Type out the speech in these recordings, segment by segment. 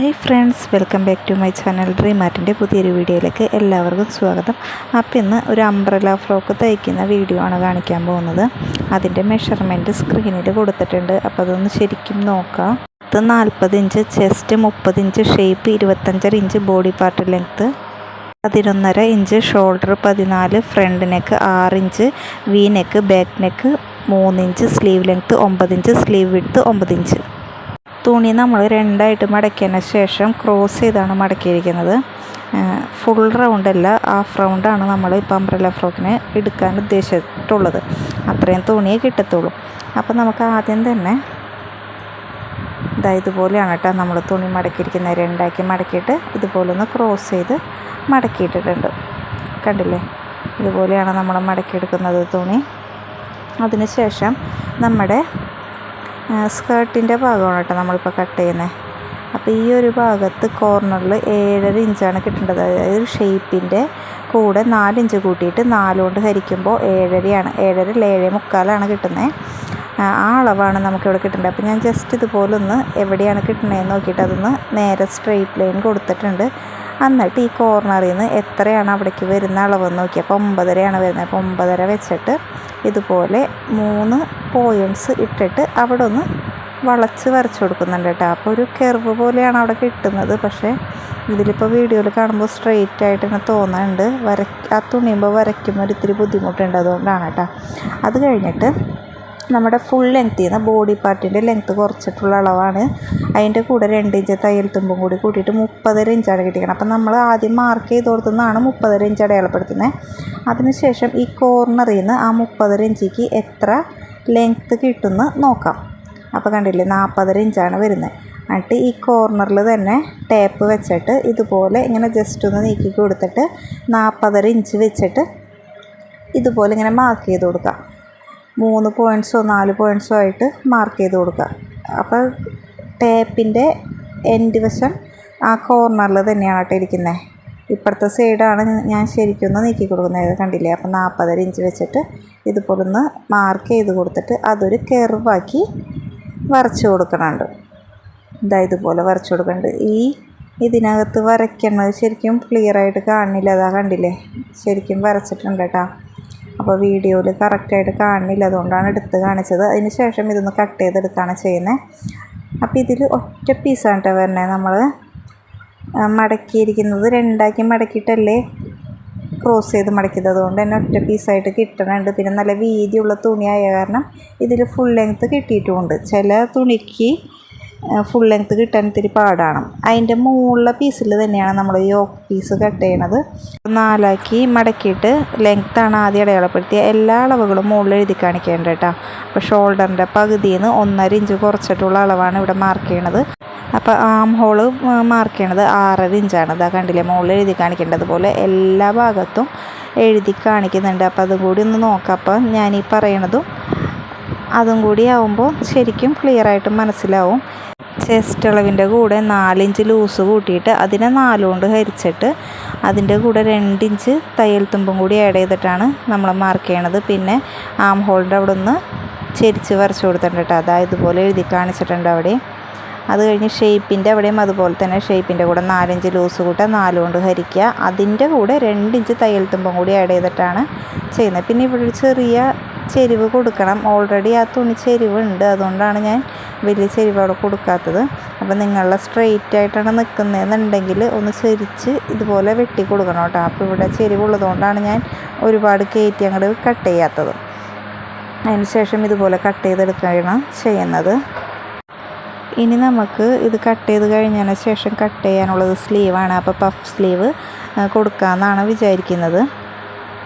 Hi friends welcome back to my channel dream ആർട്ടിന്റെ പുതിയൊരു വീഡിയോയിലേക്ക് എല്ലാവർക്കും സ്വാഗതം. അപ്പം ഇന്ന് ഒരു അംബ്രല ഫ്രോക്ക് തയ്ക്കുന്ന വീഡിയോ ആണ് കാണിക്കാൻ പോകുന്നത്. അതിന്റെ മെഷർമെന്റ് സ്ക്രീനിൽ കൊടുത്തിട്ടുണ്ട്. അപ്പോൾ അതൊന്ന് ശരിക്കും നോക്കാം. ഇത് നാൽപ്പത് ഇഞ്ച് ചെസ്റ്റ് മുപ്പത് ഇഞ്ച് ഷേപ്പ് ഇരുപത്തഞ്ചര ഇഞ്ച് ബോഡി പാർട്ട് ലെങ്ത്ത് പതിനൊന്നര ഇഞ്ച് ഷോൾഡർ പതിനാല് ഫ്രണ്ട് നെക്ക് ആറ് inch V neck back neck മൂന്നിഞ്ച് സ്ലീവ് ലെങ്ത്ത് ഒമ്പത് ഇഞ്ച് സ്ലീവ് വിഡ്ത്ത് ഒമ്പത് ഇഞ്ച് തുണി നമ്മൾ രണ്ടായിട്ട് മടക്കിയതിന് ശേഷം ക്രോസ് ചെയ്താണ് മടക്കിയിരിക്കുന്നത്. ഫുൾ റൗണ്ട് അല്ല ഹാഫ് റൗണ്ടാണ് നമ്മൾ ഇപ്പം അംബ്രല ഫ്രോക്കിന് എടുക്കാൻ ഉദ്ദേശിച്ചിട്ടുള്ളത്. അത്രയും തുണിയേ കിട്ടത്തുള്ളൂ. അപ്പം നമുക്ക് ആദ്യം തന്നെ ഇതാ ഇതുപോലെയാണ് കേട്ടോ നമ്മൾ തുണി മടക്കിയിരിക്കുന്നത്. രണ്ടാക്കി മടക്കിയിട്ട് ഇതുപോലെ ഒന്ന് ക്രോസ് ചെയ്ത് മടക്കിയിട്ടിട്ടുണ്ട്. കണ്ടില്ലേ? ഇതുപോലെയാണ് നമ്മൾ മടക്കിയെടുക്കുന്നത് തുണി. അതിന് ശേഷം നമ്മുടെ സ്കേർട്ടിന്റെ ഭാഗമാണ് കേട്ടോ നമ്മളിപ്പോൾ കട്ട് ചെയ്യുന്നത് അപ്പോൾ ഈ ഒരു ഭാഗത്ത് കോർണറിൽ ഏഴര ഇഞ്ചാണ് കിട്ടേണ്ടത്. അതായത് ഷേപ്പിന്റെ കൂടെ നാലിഞ്ച് കൂട്ടിയിട്ട് നാലുകൊണ്ട് ഹരിക്കുമ്പോൾ ഏഴരയാണ്. ഏഴര ഏഴേ മുക്കാലാണ് കിട്ടുന്നത് ആ അളവാണ് നമുക്കിവിടെ കിട്ടേണ്ടത്. അപ്പോൾ ഞാൻ ജസ്റ്റ് ഇതുപോലെ ഒന്ന് എവിടെയാണ് കിട്ടുന്നതെന്ന് നോക്കിയിട്ട് അതൊന്ന് നേരെ സ്ട്രെയിറ്റ് ലൈൻ കൊടുത്തിട്ടുണ്ട്. എന്നിട്ട് ഈ കോർണറിൽ നിന്ന് എത്രയാണ് അവിടേക്ക് വരുന്ന അളവെന്ന് നോക്കി. അപ്പോൾ ഒമ്പതരയാണ് വരുന്നത്. അപ്പോൾ ഒമ്പതര വെച്ചിട്ട് ഇതുപോലെ മൂന്ന് പോയിന്റ്സ് ഇട്ടിട്ട് അവിടെ ഒന്ന് വളച്ച് വരച്ചു കൊടുക്കുന്നുണ്ട് കേട്ടോ. അപ്പോൾ ഒരു കെർവ് പോലെയാണ് അവിടെ കിട്ടുന്നത്. പക്ഷേ ഇതിലിപ്പോൾ വീഡിയോയിൽ കാണുമ്പോൾ സ്ട്രെയിറ്റ് ആയിട്ട് തന്നെ തോന്നുന്നുണ്ട്. വര ആ തുണിയുമ്പോൾ വരയ്ക്കുമ്പോൾ ഒരു ഇത്തിരി ബുദ്ധിമുട്ടുണ്ട് അതുകൊണ്ടാണ് കേട്ടോ. അത് കഴിഞ്ഞിട്ട് നമ്മുടെ ഫുൾ ലെങ്ത് നിന്ന് ബോഡി പാർട്ടിന്റെ ലെങ്ത്ത് കുറച്ചിട്ടുള്ള അളവാണ്. അതിന്റെ കൂടെ രണ്ട് ഇഞ്ച് തയ്യൽ തുമ്പും കൂടി കൂട്ടിയിട്ട് മുപ്പതര ഇഞ്ചാണ് കിട്ടിക്കണം അപ്പം നമ്മൾ ആദ്യം മാർക്ക് ചെയ്ത് കൊടുത്തുനിന്നാണ് മുപ്പതര ഇഞ്ച് അടയാളപ്പെടുത്തുന്നത് അതിനുശേഷം ഈ കോർണറിൽ നിന്ന് ആ മുപ്പതര ഇഞ്ചിക്ക് എത്ര ലെങ്ത്ത് കിട്ടുമെന്ന് നോക്കാം. അപ്പോൾ കണ്ടില്ലേ നാൽപ്പതര ഇഞ്ചാണ് വരുന്നത് എന്നിട്ട് ഈ കോർണറിൽ തന്നെ ടേപ്പ് വെച്ചിട്ട് ഇതുപോലെ ഇങ്ങനെ ജസ്റ്റ് ഒന്ന് നീക്കി കൊടുത്തിട്ട് നാൽപ്പതര ഇഞ്ച് വെച്ചിട്ട് ഇതുപോലെ ഇങ്ങനെ മാർക്ക് ചെയ്ത് കൊടുക്കാം. മൂന്ന് പോയിന്റ്സോ നാല് പോയിന്റ്സോ ആയിട്ട് മാർക്ക് ചെയ്ത് കൊടുക്കുക. അപ്പോൾ ടേപ്പിന്റെ എൻഡ് വശം ആ കോർണറിൽ തന്നെയാണ് കേട്ടോ ഇരിക്കുന്നത് ഇപ്പുറത്തെ സൈഡാണ് ഞാൻ ശരിക്കും ഒന്ന് നീക്കി കൊടുക്കുന്നത് കണ്ടില്ലേ? അപ്പോൾ നാൽപ്പതര ഇഞ്ച് വെച്ചിട്ട് ഇതുപോലെ ഒന്ന് മാർക്ക് ചെയ്ത് കൊടുത്തിട്ട് അതൊരു കെർവാക്കി വരച്ച് കൊടുക്കണുണ്ട്. ഇതാ ഇതുപോലെ വരച്ച് കൊടുക്കുന്നുണ്ട് ഈ ഇതിനകത്ത് വരയ്ക്കുന്നത് ശരിക്കും ക്ലിയറായിട്ട് കാണില്ല. അതാ കണ്ടില്ലേ? ശരിക്കും വരച്ചിട്ടുണ്ട് കേട്ടോ. അപ്പോൾ വീഡിയോയിൽ കറക്റ്റായിട്ട് കാണുന്നില്ല. അതുകൊണ്ടാണ് എടുത്ത് കാണിച്ചത്. അതിന് ശേഷം ഇതൊന്ന് കട്ട് ചെയ്തെടുക്കുകയാണ് ചെയ്യുന്നത് അപ്പോൾ ഇതിൽ ഒറ്റ പീസാണ് കേട്ടോ വരണേ നമ്മൾ മടക്കിയിരിക്കുന്നത്. രണ്ടാക്കി മടക്കിയിട്ടല്ലേ ക്രോസ് ചെയ്ത് മടക്കിയത്. അതുകൊണ്ട് തന്നെ ഒറ്റ പീസായിട്ട് കിട്ടണുണ്ട്. പിന്നെ നല്ല വീതിയുള്ള തുണിയായ കാരണം ഇതിൽ ഫുൾ ലെങ്ത്ത് കിട്ടിയിട്ടുമുണ്ട് ചില തുണിക്ക് ഫുൾ ലെങ്ത്ത് കിട്ടാൻ ഇത്തിരി പാടാണ്. അതിന്റെ മുകളിലെ പീസിൽ തന്നെയാണ് നമ്മൾ യോക്ക് പീസ് കട്ട് ചെയ്യണത്. നാലാക്കി മടക്കിയിട്ട് ലെങ്ത്താണ് ആദ്യം അടയാളപ്പെടുത്തിയ എല്ലാ അളവുകളും മുകളിൽ എഴുതി കാണിക്കേണ്ടത് കേട്ടോ. അപ്പോൾ ഷോൾഡറിന്റെ പകുതിയിൽ നിന്ന് ഒന്നര ഇഞ്ച് കുറച്ചിട്ടുള്ള അളവാണ് ഇവിടെ മാർക്ക് ചെയ്യണത്. അപ്പോൾ ആം ഹോൾ മാർക്ക് ചെയ്യണത് ആറര ഇഞ്ചാണ് അതാ കണ്ടില്ലേ മുകളിൽ എഴുതി കാണിക്കേണ്ടത് പോലെ എല്ലാ ഭാഗത്തും എഴുതി കാണിക്കുന്നുണ്ട്. അപ്പോൾ അതും കൂടി ഒന്ന് നോക്കാം. അപ്പോൾ ഞാനീ പറയണതും അതും കൂടി ആവുമ്പോൾ ശരിക്കും ക്ലിയറായിട്ട് മനസ്സിലാവും. ചെസ്റ്റ് അളവിന്റെ കൂടെ നാലിഞ്ച് ലൂസ് കൂട്ടിയിട്ട് അതിനെ നാലുകൊണ്ട് ഹരിച്ചിട്ട് അതിന്റെ കൂടെ രണ്ടിഞ്ച് തയ്യൽ തുമ്പും കൂടി ആഡ് ചെയ്തിട്ടാണ് നമ്മൾ മാർക്ക് ചെയ്യണത്. പിന്നെ ആം ഹോളിന്റെ അവിടെ നിന്ന് ചെരിച്ച് വരച്ച് കൊടുത്തിട്ടുണ്ട് കേട്ടോ. ഇതുപോലെ എഴുതി കാണിച്ചിട്ടുണ്ട് അവിടെ. അത് കഴിഞ്ഞ് ഷേപ്പിന്റെ അവിടെയും അതുപോലെ തന്നെ ഷേപ്പിന്റെ കൂടെ നാലിഞ്ച് ലൂസ് കൂട്ടുക നാലുകൊണ്ട് ഹരിക്കുക. അതിന്റെ കൂടെ രണ്ടിഞ്ച് തയ്യൽ തുമ്പും കൂടി ആഡ് ചെയ്തിട്ടാണ് ചെയ്യുന്നത്. പിന്നെ ഇവിടെ ഒരു ചെറിയ ചെരിവ് കൊടുക്കണം. ഓൾറെഡി ആ തുണി ചെരിവുണ്ട്. അതുകൊണ്ടാണ് ഞാൻ വലിയ ചെരിവ് അവിടെ കൊടുക്കാത്തത്. അപ്പോൾ നിങ്ങളുടെ സ്ട്രെയിറ്റ് ആയിട്ടാണ് നിൽക്കുന്നതെന്നുണ്ടെങ്കിൽ ഒന്ന് ചെരിച്ച് ഇതുപോലെ വെട്ടി കൊടുക്കണം കേട്ടോ. അപ്പോൾ ഇവിടെ ചെരിവുള്ളതുകൊണ്ടാണ് ഞാൻ ഒരുപാട് കയറ്റി അങ്ങോട്ട് കട്ട് ചെയ്യാത്തത്. അതിന് ശേഷം ഇതുപോലെ കട്ട് ചെയ്തെടുക്കുകയാണ് ചെയ്യുന്നത്. ഇനി നമുക്ക് ഇത് കട്ട് ചെയ്ത് കഴിഞ്ഞതിന് ശേഷം കട്ട് ചെയ്യാനുള്ളത് സ്ലീവാണ് അപ്പോൾ പഫ് സ്ലീവ് കൊടുക്കാമെന്നാണ് വിചാരിക്കുന്നത്.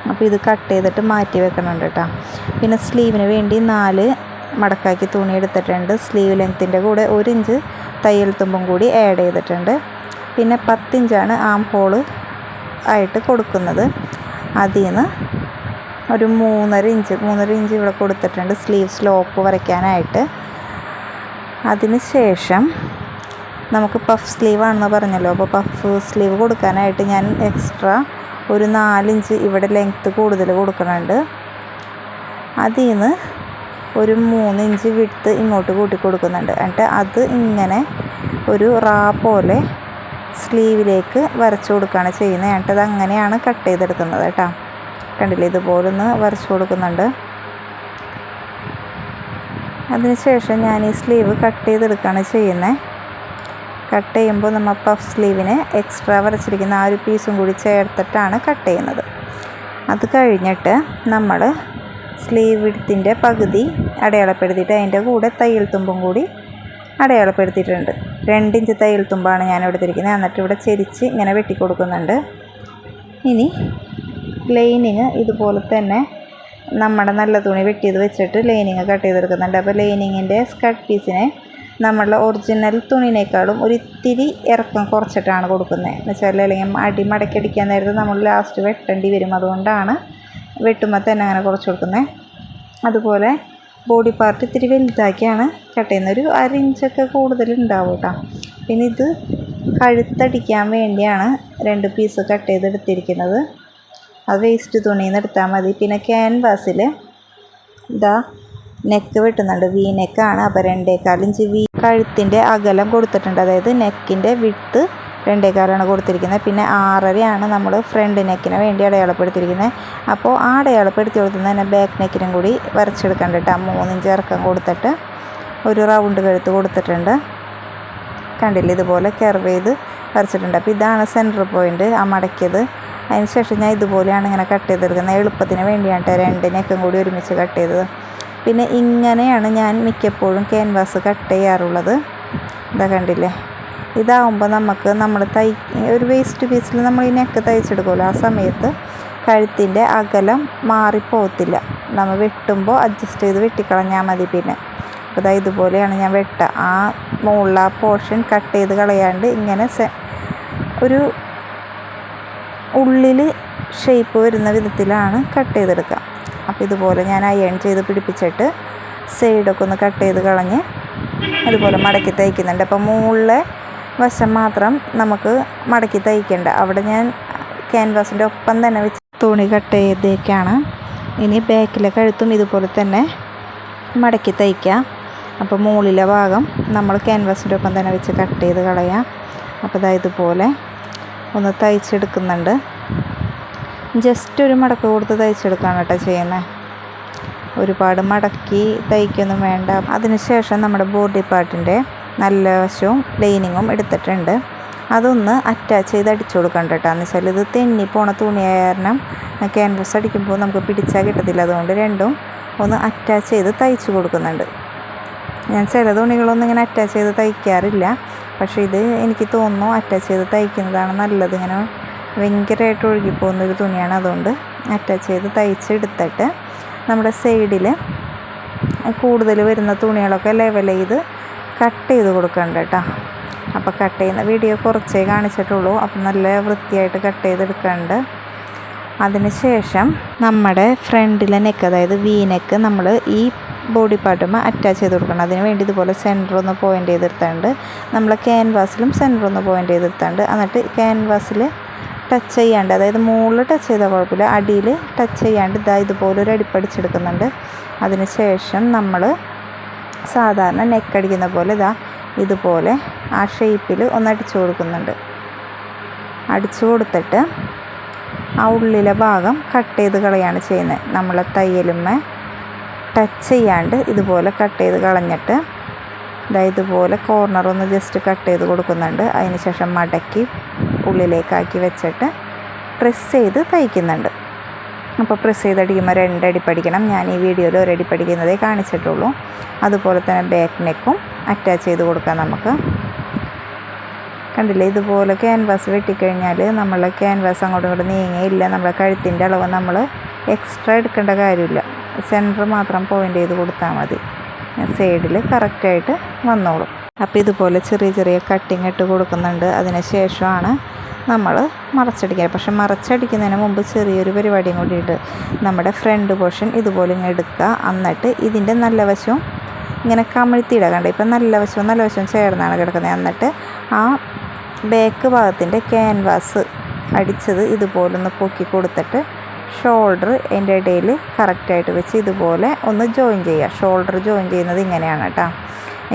അപ്പോൾ ഇത് കട്ട് ചെയ്തിട്ട് മാറ്റി വെക്കണുണ്ട് കേട്ടോ. പിന്നെ സ്ലീവിന് വേണ്ടി നാല് മടക്കാക്കി തുണി എടുത്തിട്ടുണ്ട്. സ്ലീവ് ലെങ്ത്തിന്റെ കൂടെ ഒരു ഇഞ്ച് തയ്യൽ തുമ്പും കൂടി ആഡ് ചെയ്തിട്ടുണ്ട്. പിന്നെ പത്തിഞ്ചാണ് ആം ഹോൾ ആയിട്ട് കൊടുക്കുന്നത്. അതിൽ നിന്ന് ഒരു മൂന്നര ഇഞ്ച് മൂന്നര ഇഞ്ച് ഇവിടെ കൊടുത്തിട്ടുണ്ട് സ്ലീവ് സ്ലോപ്പ് വരയ്ക്കാനായിട്ട്. അതിന് ശേഷം നമുക്ക് പഫ് സ്ലീവ് ആണെന്ന് പറഞ്ഞല്ലോ. അപ്പോൾ പഫ് സ്ലീവ് കൊടുക്കാനായിട്ട് ഞാൻ എക്സ്ട്രാ ഒരു നാലിഞ്ച് ഇവിടെ ലെങ്ത്ത് കൂടുതൽ കൊടുക്കുന്നുണ്ട്. അതിൽ നിന്ന് ഒരു മൂന്ന് ഇഞ്ച് വിട്ട് ഇങ്ങോട്ട് കൂട്ടി കൊടുക്കുന്നുണ്ട് എന്നിട്ട് അത് ഇങ്ങനെ ഒരു റാ പോലെ സ്ലീവിലേക്ക് വരച്ചു കൊടുക്കുകയാണ് ചെയ്യുന്നത്. എന്നിട്ട് അത് അങ്ങനെയാണ് കട്ട് ചെയ്തെടുക്കുന്നത് കേട്ടോ. കണ്ടില്ലേ? ഇതുപോലെ ഒന്ന് വരച്ചു കൊടുക്കുന്നുണ്ട്. അതിനുശേഷം ഞാൻ ഈ സ്ലീവ് കട്ട് ചെയ്തെടുക്കുകയാണ് ചെയ്യുന്നത്. കട്ട് ചെയ്യുമ്പോൾ നമ്മൾ പഫ് സ്ലീവിന് എക്സ്ട്രാ വരച്ചിരിക്കുന്ന ആ ഒരു പീസും കൂടി ചേർത്തിട്ടാണ് കട്ട് ചെയ്യുന്നത്. അത് കഴിഞ്ഞിട്ട് നമ്മൾ സ്ലീവ് വിടുത്തിന്റെ പകുതി അടയാളപ്പെടുത്തിയിട്ട് അതിന്റെ കൂടെ തയ്യൽ തുമ്പും കൂടി അടയാളപ്പെടുത്തിയിട്ടുണ്ട്. രണ്ടിഞ്ച് തയ്യൽ തുമ്പാണ് ഞാൻ എടുത്തിരിക്കുന്നത് എന്നിട്ട് ഇവിടെ ചെരിച്ച് ഇങ്ങനെ വെട്ടിക്കൊടുക്കുന്നുണ്ട്. ഇനി ലൈനിങ് ഇതുപോലെ തന്നെ നമ്മുടെ നല്ല തുണി വെട്ടിയത് വെച്ചിട്ട് ലൈനിങ് കട്ട് ചെയ്തെടുക്കുന്നുണ്ട്. അപ്പോൾ ലൈനിങ്ങിന്റെ സ്കർട്ട് പീസിനെ നമ്മളുടെ ഒറിജിനൽ തുണിനേക്കാളും ഒരു ഇത്തിരി ഇറക്കം കുറച്ചിട്ടാണ് കൊടുക്കുന്നത്. എന്ന് വെച്ചാൽ അല്ലെങ്കിൽ അടി മടക്കടിക്കാൻ നമ്മൾ ലാസ്റ്റ് വെട്ടേണ്ടി വരും. അതുകൊണ്ടാണ് വെട്ടുമ്പോൾ അങ്ങനെ കുറച്ച് കൊടുക്കുന്നത് അതുപോലെ ബോഡി പാർട്ട് ഇത്തിരി വലുതാക്കിയാണ് കട്ട് ചെയ്യുന്നത്. ഒരു അര ഇഞ്ചൊക്കെ കൂടുതൽ ഉണ്ടാവും കേട്ടോ പിന്നെ ഇത് കഴുത്തടിക്കാൻ വേണ്ടിയാണ് രണ്ട് പീസ് കട്ട് ചെയ്തെടുത്തിരിക്കുന്നത്. അത് വേസ്റ്റ് തുണിയിൽ നിന്ന് എടുത്താൽ മതി. പിന്നെ ക്യാൻവാസിൽ ഇതാ നെക്ക് വെട്ടുന്നുണ്ട്. വി നെക്കാണ് അപ്പോൾ രണ്ടേകാൽ ഇഞ്ച് വി കഴുത്തിന്റെ അകലം കൊടുത്തിട്ടുണ്ട്. അതായത് നെക്കിന്റെ വിട്ട് രണ്ടേകാലാണ് കൊടുത്തിരിക്കുന്നത്. പിന്നെ ആറരയാണ് നമ്മൾ ഫ്രണ്ട് നെക്കിന് വേണ്ടി അടയാളപ്പെടുത്തിയിരിക്കുന്നത്. അപ്പോൾ ആ അടയാളപ്പെടുത്തി കൊടുത്തുന്ന തന്നെ ബാക്ക് നെക്കിനും കൂടി വരച്ചെടുക്കണ്ട കേട്ടോ. മൂന്നിഞ്ച് ഇറക്കം കൊടുത്തിട്ട് ഒരു റൗണ്ട് കഴുത്ത് കൊടുത്തിട്ടുണ്ട്. കണ്ടില്ല? ഇതുപോലെ കെർവ് ചെയ്ത് വരച്ചിട്ടുണ്ട്. അപ്പോൾ ഇതാണ് സെന്റർ പോയിന്റ് ആ മടക്കിയത്. അതിന് ശേഷം ഞാൻ ഇതുപോലെയാണ് ഇങ്ങനെ കട്ട് ചെയ്തെടുക്കുന്നത്. എളുപ്പത്തിന് വേണ്ടിയാണ് രണ്ട് നെക്കും കൂടി ഒരുമിച്ച് കട്ട് ചെയ്തത്. പിന്നെ ഇങ്ങനെയാണ് ഞാൻ മിക്കപ്പോഴും ക്യാൻവാസ് കട്ട് ചെയ്യാറുള്ളത്. ഇതാ കണ്ടില്ലേ? ഇതാവുമ്പോൾ നമുക്ക് നമ്മൾ തൈ ഒരു വേസ്റ്റ് പീസിൽ നമ്മൾ ഈ നെക്ക് തയ്ച്ചെടുക്കുമല്ലോ. ആ സമയത്ത് കഴുത്തിന്റെ അകലം മാറിപ്പോകത്തില്ല. നമ്മൾ വെട്ടുമ്പോൾ അഡ്ജസ്റ്റ് ചെയ്ത് വെട്ടിക്കളഞ്ഞാൽ മതി പിന്നെ. അപ്പോൾ ഇതാ ഇതുപോലെയാണ് ഞാൻ വെട്ട. ആ മുകളിൽ ആ പോർഷൻ കട്ട് ചെയ്ത് കളയാണ്ട് ഇങ്ങനെ ഒരു ഉള്ളിൽ ഷേപ്പ് വരുന്ന വിധത്തിലാണ് കട്ട് ചെയ്തെടുക്കുക അപ്പോൾ ഇതുപോലെ ഞാൻ അയൺ ചെയ്ത് പിടിപ്പിച്ചിട്ട് സൈഡൊക്കെ ഒന്ന് കട്ട് ചെയ്ത് കളഞ്ഞ് അതുപോലെ മടക്കി തയ്ക്കുന്നുണ്ട്. അപ്പോൾ മുകളിലെ വശം മാത്രം നമുക്ക് മടക്കി തയ്ക്കേണ്ട. അവിടെ ഞാൻ ക്യാൻവാസിന്റെ ഒപ്പം തന്നെ വെച്ച് തുണി കട്ട് ചെയ്തേക്കാണ്. ഇനി ബാക്കിലെ കഴുത്തും ഇതുപോലെ തന്നെ മടക്കി തയ്ക്കാം. അപ്പോൾ മുകളിലെ ഭാഗം നമ്മൾ ക്യാൻവാസിന്റെ ഒപ്പം തന്നെ വെച്ച് കട്ട് ചെയ്ത് കളയാം. അപ്പോൾ ഇതാ ഇതുപോലെ ഒന്ന് തയ്ച്ചെടുക്കുന്നുണ്ട്. ജസ്റ്റ് ഒരു മടക്ക് കൊടുത്ത് തയ്ച്ചെടുക്കുകയാണ് കേട്ടോ ചെയ്യുന്നത്. ഒരുപാട് മടക്കി തയ്ക്കൊന്നും വേണ്ട. അതിനുശേഷം നമ്മുടെ ബോഡി പാർട്ടിന്റെ നല്ല വശവും ലൈനിങ്ങും എടുത്തിട്ടുണ്ട്. അതൊന്ന് അറ്റാച്ച് ചെയ്ത് അടിച്ചു കൊടുക്കണ്ട കേട്ടോ എന്ന് വെച്ചാൽ ഇത് തെന്നി പോണ തുണിയായ കാരണം ക്യാൻവാസ് അടിക്കുമ്പോൾ നമുക്ക് പിടിച്ചാൽ കിട്ടത്തില്ല. അതുകൊണ്ട് രണ്ടും ഒന്ന് അറ്റാച്ച് ചെയ്ത് തയ്ച്ചു കൊടുക്കുന്നുണ്ട്. ഞാൻ ചില തുണികളൊന്നും ഇങ്ങനെ അറ്റാച്ച് ചെയ്ത് തയ്ക്കാറില്ല. പക്ഷേ ഇത് എനിക്ക് തോന്നുന്നു അറ്റാച്ച് ചെയ്ത് തയ്ക്കുന്നതാണ് നല്ലത്. ഇങ്ങനെ ഭയങ്കരമായിട്ട് ഒഴുകിപ്പോകുന്ന ഒരു തുണിയാണ്. അതുകൊണ്ട് അറ്റാച്ച് ചെയ്ത് തയ്ച്ചെടുത്തിട്ട് നമ്മുടെ സൈഡിൽ കൂടുതൽ വരുന്ന തുണികളൊക്കെ ലെവൽ ചെയ്ത് കട്ട് ചെയ്ത് കൊടുക്കണ്ട കേട്ടോ അപ്പോൾ കട്ട് ചെയ്യുന്ന വീഡിയോ കുറച്ചേ കാണിച്ചിട്ടുള്ളൂ. അപ്പം നല്ല വൃത്തിയായിട്ട് കട്ട് ചെയ്തെടുക്കുന്നുണ്ട് അതിന് ശേഷം നമ്മുടെ ഫ്രണ്ടിലെ നെക്ക് അതായത് വി നെക്ക് നമ്മൾ ഈ ബോഡി പാർട്ടുമ്പോൾ അറ്റാച്ച് ചെയ്ത് കൊടുക്കണം. അതിന് വേണ്ടി ഇതുപോലെ സെന്റർ ഒന്ന് പോയിന്റ് ചെയ്തെടുത്തുണ്ട് നമ്മൾ ക്യാൻവാസിലും സെന്റർ ഒന്ന് പോയിന്റ് ചെയ്തെടുത്തുണ്ട് എന്നിട്ട് ക്യാൻവാസിൽ ടച്ച് ചെയ്യാണ്ട് അതായത് മുകളിൽ ടച്ച് ചെയ്താൽ കുഴപ്പമില്ല അടിയിൽ ടച്ച് ചെയ്യാണ്ട് ഇതാ ഇതുപോലെ ഒരു അടിപ്പടിച്ചെടുക്കുന്നുണ്ട് അതിന് ശേഷം നമ്മൾ സാധാരണ നെക്ക് അടിക്കുന്ന പോലെ ഇതാ ഇതുപോലെ ആ ഷേപ്പിൽ ഒന്ന് അടിച്ചു കൊടുക്കുന്നുണ്ട്. അടിച്ചു കൊടുത്തിട്ട് ആ ഉള്ളിലെ ഭാഗം കട്ട് ചെയ്ത് കളയാണ് ചെയ്യുന്നത്. നമ്മൾ തയ്യലുമ്മ ടച്ച് ചെയ്യാണ്ട് ഇതുപോലെ കട്ട് ചെയ്ത് കളഞ്ഞിട്ട് ഇതാ ഇതുപോലെ കോർണർ ഒന്ന് ജസ്റ്റ് കട്ട് ചെയ്ത് കൊടുക്കുന്നുണ്ട്. അതിന് ശേഷം മടക്കി ഉള്ളിലേക്കാക്കി വെച്ചിട്ട് പ്രസ് ചെയ്ത് തയ്ക്കുന്നുണ്ട്. അപ്പോൾ പ്രസ് ചെയ്ത് അടിക്കുമ്പോൾ രണ്ടടി പഠിക്കണം. ഞാൻ ഈ വീഡിയോയിൽ ഒരടി പഠിക്കുന്നതേ കാണിച്ചിട്ടുള്ളൂ. അതുപോലെ തന്നെ ബാക്ക് നെക്കും അറ്റാച്ച് ചെയ്ത് കൊടുക്കാം നമുക്ക്. കണ്ടില്ലേ? ഇതുപോലെ ക്യാൻവാസ് വെട്ടിക്കഴിഞ്ഞാൽ നമ്മൾ ക്യാൻവാസ് അങ്ങോട്ടും ഇങ്ങോട്ടും നീങ്ങിയില്ല. നമ്മുടെ കഴുത്തിന്റെ അളവ് നമ്മൾ എക്സ്ട്രാ എടുക്കേണ്ട കാര്യമില്ല. സെന്റർ മാത്രം പോയിന്റ് ചെയ്ത് കൊടുത്താൽ മതി. സൈഡിൽ കറക്റ്റായിട്ട് വന്നോളും. അപ്പോൾ ഇതുപോലെ ചെറിയ ചെറിയ കട്ടിങ് ഇട്ട് കൊടുക്കുന്നുണ്ട്. അതിന് ശേഷമാണ് നമ്മൾ മറച്ചടിക്കുക പക്ഷെ മറച്ചടിക്കുന്നതിന് മുമ്പ് ചെറിയൊരു പരിപാടിയും കൂടിയിട്ട് നമ്മുടെ ഫ്രണ്ട് പോർഷൻ ഇതുപോലെ ഇങ്ങനെ എടുക്കുക. എന്നിട്ട് ഇതിന്റെ നല്ല വശവും ഇങ്ങനെ കമിഴ്ത്തിയിടുക. കണ്ടോ? ഇപ്പം നല്ല വശവും നല്ല വശവും ചേർന്നാണ് കിടക്കുന്നത്. എന്നിട്ട് ആ ബാക്ക് ഭാഗത്തിന്റെ ക്യാൻവാസ് അടിച്ചത് ഇതുപോലൊന്ന് പൊക്കി കൊടുത്തിട്ട് ഷോൾഡർ എന്റെ ഇടയിൽ കറക്റ്റായിട്ട് വെച്ച് ഇതുപോലെ ഒന്ന് ജോയിൻ ചെയ്യുക. ഷോൾഡർ ജോയിൻ ചെയ്യുന്നത് ഇങ്ങനെയാണ് കേട്ടോ.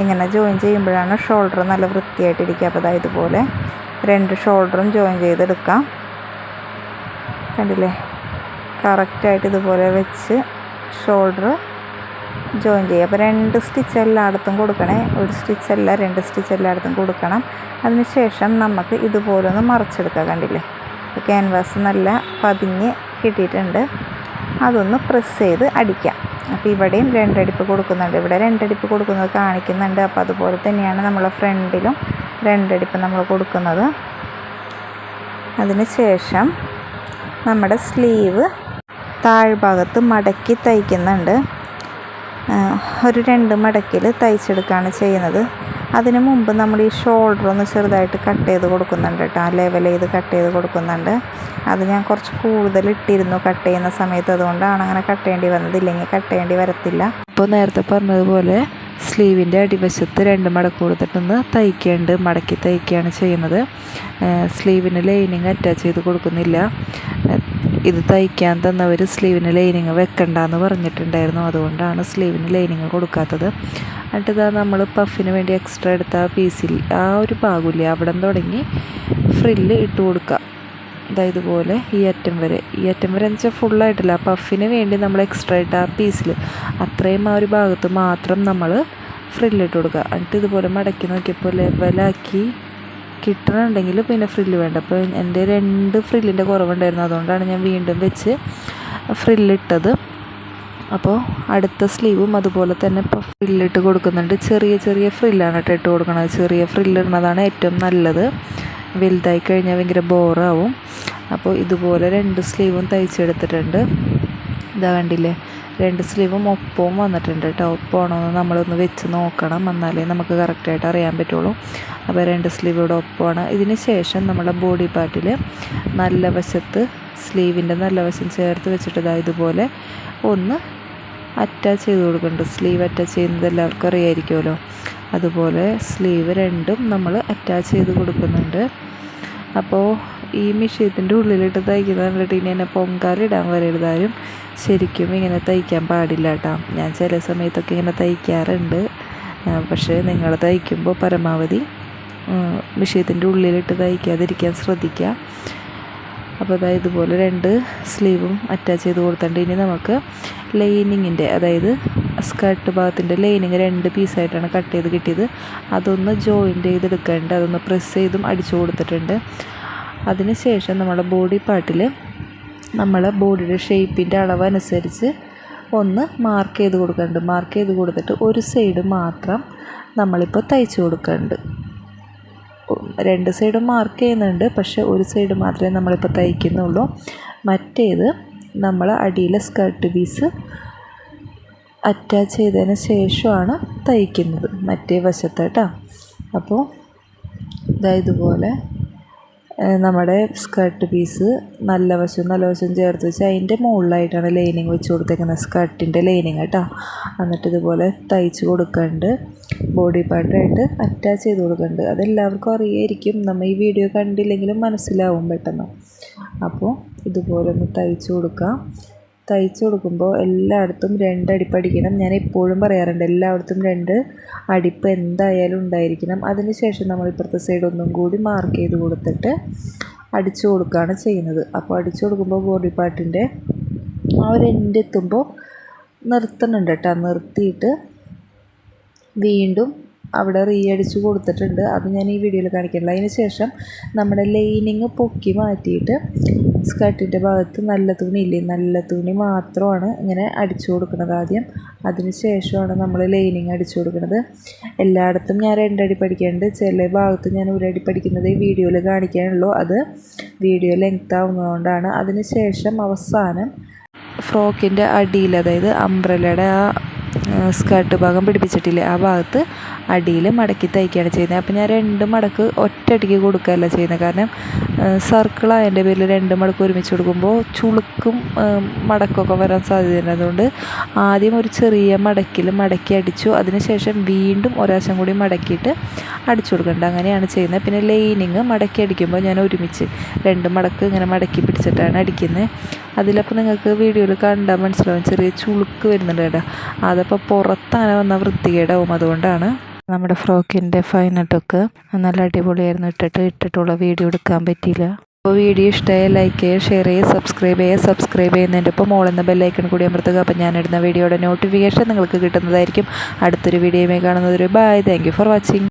ഇങ്ങനെ ജോയിൻ ചെയ്യുമ്പോഴാണ് ഷോൾഡർ നല്ല വൃത്തിയായിട്ടിരിക്കുക. അപ്പോൾ അതായത് ഇതുപോലെ രണ്ട് ഷോൾഡറും ജോയിൻ ചെയ്തെടുക്കാം. കണ്ടില്ലേ? കറക്റ്റായിട്ട് ഇതുപോലെ വെച്ച് ഷോൾഡർ ജോയിൻ ചെയ്യുക അപ്പോൾ രണ്ട് സ്റ്റിച്ച് എല്ലായിടത്തും കൊടുക്കണേ. ഒരു സ്റ്റിച്ച് അല്ല രണ്ട് സ്റ്റിച്ച് എല്ലായിടത്തും കൊടുക്കണം. അതിനുശേഷം നമുക്ക് ഇതുപോലെ ഒന്ന് മറിച്ചെടുക്കുക കണ്ടില്ലേ? ക്യാൻവാസ് നല്ല പതിഞ്ഞ് കിട്ടിയിട്ടുണ്ട്. അതൊന്ന് പ്രസ് ചെയ്ത് അടിക്കാം. അപ്പോൾ ഇവിടെയും രണ്ടടിപ്പ് കൊടുക്കുന്നുണ്ട്. ഇവിടെ രണ്ടടിപ്പ് കൊടുക്കുന്നത് കാണിക്കുന്നുണ്ട്. അപ്പോൾ അതുപോലെ തന്നെയാണ് നമ്മൾ ഫ്രണ്ടിലും രണ്ടടിപ്പ് നമ്മൾ കൊടുക്കുന്നത്. അതിന് ശേഷം നമ്മുടെ സ്ലീവ് താഴ്ഭാഗത്ത് മടക്കി തയ്ക്കുന്നുണ്ട്. ഒരു രണ്ട് മടക്കിൽ തയ്ച്ചെടുക്കുകയാണ് ചെയ്യുന്നത്. അതിന് മുമ്പ് നമ്മൾ ഈ ഷോൾഡർ ഒന്ന് ചെറുതായിട്ട് കട്ട് ചെയ്ത് കൊടുക്കുന്നുണ്ട് കേട്ടോ. ലെവൽ ചെയ്ത് കട്ട് ചെയ്ത് കൊടുക്കുന്നുണ്ട്. അത് ഞാൻ കുറച്ച് കൂടുതൽ ഇട്ടിരുന്നു കട്ട് ചെയ്യുന്ന സമയത്ത്. അതുകൊണ്ടാണ് അങ്ങനെ കട്ട് ചെയ്യേണ്ടി വന്നത്. ഇല്ലെങ്കിൽ കട്ട് ചെയ്യേണ്ടി വരത്തില്ല. ഇപ്പോൾ നേരത്തെ പറഞ്ഞതുപോലെ സ്ലീവിന്റെ അടിവശത്ത് രണ്ട് മടക്ക് കൊടുത്തിട്ടൊന്ന് തയ്ക്കേണ്ട മടക്കി തയ്ക്കുകയാണ് ചെയ്യുന്നത്. സ്ലീവിന് ലൈനിങ് അറ്റാച്ച് ചെയ്ത് കൊടുക്കുന്നില്ല. ഇത് തയ്ക്കാൻ തന്നവർ സ്ലീവിന് ലൈനിങ് വെക്കണ്ടെന്ന് പറഞ്ഞിട്ടുണ്ടായിരുന്നു. അതുകൊണ്ടാണ് സ്ലീവിന് ലൈനിങ് കൊടുക്കാത്തത്. എന്നിട്ട് ഇതാ നമ്മൾ പഫിന് വേണ്ടി എക്സ്ട്രാ എടുത്ത ആ പീസിൽ ആ ഒരു ഭാഗമില്ലേ അവിടെ തുടങ്ങി ഫ്രില്ല് ഇട്ട് കൊടുക്കുക ഇതാ ഇതുപോലെ ഈ അറ്റം വരെ. ഈ അറ്റം വരെ എന്ന് വെച്ചാൽ ഫുള്ളായിട്ടില്ല പഫിന് വേണ്ടി നമ്മൾ എക്സ്ട്രാ ഇട്ട ആ പീസിൽ അത്രയും ആ ഒരു ഭാഗത്ത് മാത്രം നമ്മൾ ഫ്രില്ലിട്ട് കൊടുക്കുക എന്നിട്ട് ഇതുപോലെ മടക്കി നോക്കിയപ്പോൾ ലെവലാക്കി കിട്ടണുണ്ടെങ്കിൽ പിന്നെ ഫ്രില്ല് വേണ്ട. അപ്പോൾ എന്റെ രണ്ട് ഫ്രില്ലിന്റെ കുറവുണ്ടായിരുന്നു. അതുകൊണ്ടാണ് ഞാൻ വീണ്ടും വെച്ച് ഫ്രില്ലിട്ടത് അപ്പോൾ അടുത്ത സ്ലീവും അതുപോലെ തന്നെ ഇപ്പോൾ ഫ്രില്ലിട്ട് കൊടുക്കുന്നുണ്ട്. ചെറിയ ചെറിയ ഫ്രില്ലാണ് കേട്ടോ ഇട്ട് കൊടുക്കുന്നത് ചെറിയ ഫ്രില്ലിടുന്നതാണ് ഏറ്റവും നല്ലത്. വലുതായി കഴിഞ്ഞാൽ ഭയങ്കര ബോറാവും അപ്പോൾ ഇതുപോലെ രണ്ട് സ്ലീവും തയ്ച്ചെടുത്തിട്ടുണ്ട്. ഇതാ കണ്ടില്ലേ? രണ്ട് സ്ലീവും ഒപ്പവും വന്നിട്ടുണ്ട് കേട്ടോ. ഒപ്പമാണോ നമ്മളൊന്ന് വെച്ച് നോക്കണം. എന്നാലേ നമുക്ക് കറക്റ്റായിട്ട് അറിയാൻ പറ്റുള്ളൂ. അപ്പോൾ രണ്ട് സ്ലീവ് ഇവിടെ ഒപ്പമാണ്. ഇതിന് ശേഷം നമ്മുടെ ബോഡി പാർട്ടിൽ നല്ല വശത്ത് സ്ലീവിന്റെ നല്ല വശം ചേർത്ത് വെച്ചിട്ട് ഇതാ ഇതുപോലെ ഒന്ന് അറ്റാച്ച് ചെയ്ത് കൊടുക്കുന്നുണ്ട്. സ്ലീവ് അറ്റാച്ച് ചെയ്യുന്നത് എല്ലാവർക്കും അറിയായിരിക്കുമല്ലോ. അതുപോലെ സ്ലീവ് രണ്ടും നമ്മൾ അറ്റാച്ച് ചെയ്ത് കൊടുക്കുന്നുണ്ട്. അപ്പോൾ ഈ മിഷ്യത്തിന്റെ ഉള്ളിലിട്ട് തയ്ക്കുന്നത് കണ്ടിട്ട് ഇനി എന്നെ പൊങ്കാലിടാൻ വരരുതാരും. ശരിക്കും ഇങ്ങനെ തയ്ക്കാൻ പാടില്ല കേട്ടോ. ഞാൻ ചില സമയത്തൊക്കെ ഇങ്ങനെ തയ്ക്കാറുണ്ട്. പക്ഷേ നിങ്ങൾ തയ്ക്കുമ്പോൾ പരമാവധി മിഷ്യത്തിന്റെ ഉള്ളിലിട്ട് തയ്ക്കാതിരിക്കാൻ ശ്രദ്ധിക്കുക. അപ്പോൾ അതായത് ഇതുപോലെ രണ്ട് സ്ലീവും അറ്റാച്ച് ചെയ്ത് കൊടുത്തിട്ടുണ്ട്. ഇനി നമുക്ക് ലൈനിങ്ങിന്റെ അതായത് സ്കർട്ട് ഭാഗത്തിന്റെ ലൈനിങ് രണ്ട് പീസായിട്ടാണ് കട്ട് ചെയ്ത് കിട്ടിയത്. അതൊന്ന് ജോയിന്റ് ചെയ്തെടുക്കേണ്ട അതൊന്ന് പ്രസ് ചെയ്തും അടിച്ചു കൊടുത്തിട്ടുണ്ട്. അതിന് ശേഷം നമ്മുടെ ബോഡി പാർട്ടിൽ നമ്മൾ ബോഡിയുടെ ഷേപ്പിന്റെ അനുസരിച്ച് ഒന്ന് മാർക്ക് ചെയ്ത് കൊടുക്കുന്നുണ്ട്. മാർക്ക് ചെയ്ത് കൊടുത്തിട്ട് ഒരു സൈഡ് മാത്രം നമ്മളിപ്പോൾ തയ്ച്ചു കൊടുക്കുന്നുണ്ട്. രണ്ട് സൈഡും മാർക്ക് ചെയ്യുന്നുണ്ട് പക്ഷെ ഒരു സൈഡ് മാത്രമേ നമ്മളിപ്പോൾ തയ്ക്കുന്നുള്ളൂ. മറ്റേത് നമ്മൾ അടിയിലെ സ്കർട്ട് പീസ് അറ്റാച്ച് ചെയ്തതിന് ശേഷമാണ് തയ്ക്കുന്നത് മറ്റേ വശത്ത് അപ്പോൾ ഇതാ ഇതുപോലെ നമ്മുടെ സ്കർട്ട് പീസ് നല്ല വശവും നല്ല വശവും ചേർത്ത് വെച്ച് അതിന്റെ മുകളിലായിട്ടാണ് ലൈനിങ് വെച്ച് കൊടുത്തേക്കുന്നത്. സ്കർട്ടിന്റെ ലൈനിങ് കേട്ടോ. എന്നിട്ട് ഇതുപോലെ തയ്ച്ച് കൊടുക്കുന്നുണ്ട് ബോഡി പാർട്ടായിട്ട് അറ്റാച്ച് ചെയ്ത് കൊടുക്കുന്നുണ്ട് അതെല്ലാവർക്കും അറിയായിരിക്കും. നമ്മൾ ഈ വീഡിയോ കണ്ടില്ലെങ്കിലും മനസ്സിലാവും പെട്ടെന്ന്. അപ്പോൾ ഇതുപോലെ ഒന്ന് തയ്ച്ച് കൊടുക്കാം. തയ്ച്ച് കൊടുക്കുമ്പോൾ എല്ലായിടത്തും രണ്ട് അടിപ്പ് അടിക്കണം ഞാൻ എപ്പോഴും പറയാറുണ്ട് എല്ലായിടത്തും രണ്ട് അടിപ്പ് എന്തായാലും ഉണ്ടായിരിക്കണം. അതിന് ശേഷം നമ്മൾ ഇപ്പുറത്തെ സൈഡ് ഒന്നും കൂടി മാർക്ക് ചെയ്ത് കൊടുത്തിട്ട് അടിച്ചു കൊടുക്കുകയാണ് ചെയ്യുന്നത്. അപ്പോൾ അടിച്ചു കൊടുക്കുമ്പോൾ ബോഡി പാർട്ടിന്റെ ആ ഒരു എൻഡ് എത്തുമ്പോൾ നിർത്തുന്നുണ്ട് കേട്ടോ. നിർത്തിയിട്ട് വീണ്ടും അവിടെ റീ അടിച്ച് കൊടുത്തിട്ടുണ്ട്. അത് ഞാൻ ഈ വീഡിയോയിൽ കാണിക്കുന്നില്ല അതിന് ശേഷം നമ്മുടെ ലൈനിങ് പൊക്കി മാറ്റിയിട്ട് സ്കർട്ടിന്റെ ഭാഗത്ത് നല്ല തുണി ഇല്ലേ? നല്ല തുണി മാത്രമാണ് ഇങ്ങനെ അടിച്ചു കൊടുക്കുന്നത് ആദ്യം. അതിന് ശേഷമാണ് നമ്മൾ ലൈനിങ് അടിച്ചു കൊടുക്കുന്നത്. എല്ലായിടത്തും ഞാൻ രണ്ടടി പഠിക്കേണ്ടത് ചില ഭാഗത്ത് ഞാൻ ഒരടി പഠിക്കുന്നത് ഈ വീഡിയോയിൽ കാണിക്കാനുള്ളൂ. അത് വീഡിയോ ലെങ്ത് ആവുന്നതുകൊണ്ടാണ്. അതിന് ശേഷം അവസാനം ഫ്രോക്കിന്റെ അടിയിൽ അതായത് അംബ്രലയുടെ ആ സ്കർട്ട് ഭാഗം പിടിപ്പിച്ചിട്ടില്ലേ? ആ ഭാഗത്ത് അടിയിൽ മടക്കി തയ്ക്കുകയാണ് ചെയ്യുന്നത്. അപ്പോൾ ഞാൻ രണ്ട് മടക്ക് ഒറ്റയടിക്ക് കൊടുക്കുകയല്ല ചെയ്യുന്നത്. കാരണം സർക്കിൾ സർക്കിളായതിന്റെ പേരിൽ രണ്ട് മടക്ക് ഒരുമിച്ച് കൊടുക്കുമ്പോൾ ചുളുക്കും മടക്കൊക്കെ വരാൻ സാധ്യതയുണ്ട്. അതുകൊണ്ട് ആദ്യം ഒരു ചെറിയ മടക്കിൽ മടക്കി അടിച്ചു. അതിനുശേഷം വീണ്ടും ഒരാശം കൂടി മടക്കിയിട്ട് അടിച്ചു കൊടുക്കേണ്ടത് അങ്ങനെയാണ് ചെയ്യുന്നത്. പിന്നെ ലൈനിങ് മടക്കി അടിക്കുമ്പോൾ ഞാൻ ഒരുമിച്ച് രണ്ട് മടക്ക് ഇങ്ങനെ മടക്കി പിടിച്ചിട്ടാണ് അടിക്കുന്നത്. അതിലപ്പോൾ നിങ്ങൾക്ക് വീഡിയോയിൽ കണ്ടാൽ മനസ്സിലാവും. ചെറിയ ചുളുക്ക് വരുന്നുണ്ട് കേട്ടോ. അതപ്പോൾ പുറത്താണ് വന്ന വൃത്തികേടാവും അതുകൊണ്ടാണ്. നമ്മുടെ ഫ്രോക്കിന്റെ ഫൈനട്ടൊക്കെ നല്ല അടിപൊളിയായിരുന്നു. ഇട്ടിട്ട് ഇട്ടിട്ടുള്ള വീഡിയോ എടുക്കാൻ പറ്റിയില്ല. അപ്പോൾ വീഡിയോ ഇഷ്ടമായ ലൈക്ക് ചെയ്യുക ഷെയർ ചെയ്യുക സബ്സ്ക്രൈബ് ചെയ്യുക. സബ്സ്ക്രൈബ് ചെയ്യുന്നതിന്റെ ഒപ്പം മോളെന്ന ബെല്ലൈക്കൺ കൂടി അമർത്തുക. അപ്പോൾ ഞാനിടുന്ന വീഡിയോയുടെ നോട്ടിഫിക്കേഷൻ നിങ്ങൾക്ക് കിട്ടുന്നതായിരിക്കും. അടുത്തൊരു വീഡിയോയുമായി കാണുന്നതൊരു ബൈ താങ്ക് ഫോർ വാച്ചിങ്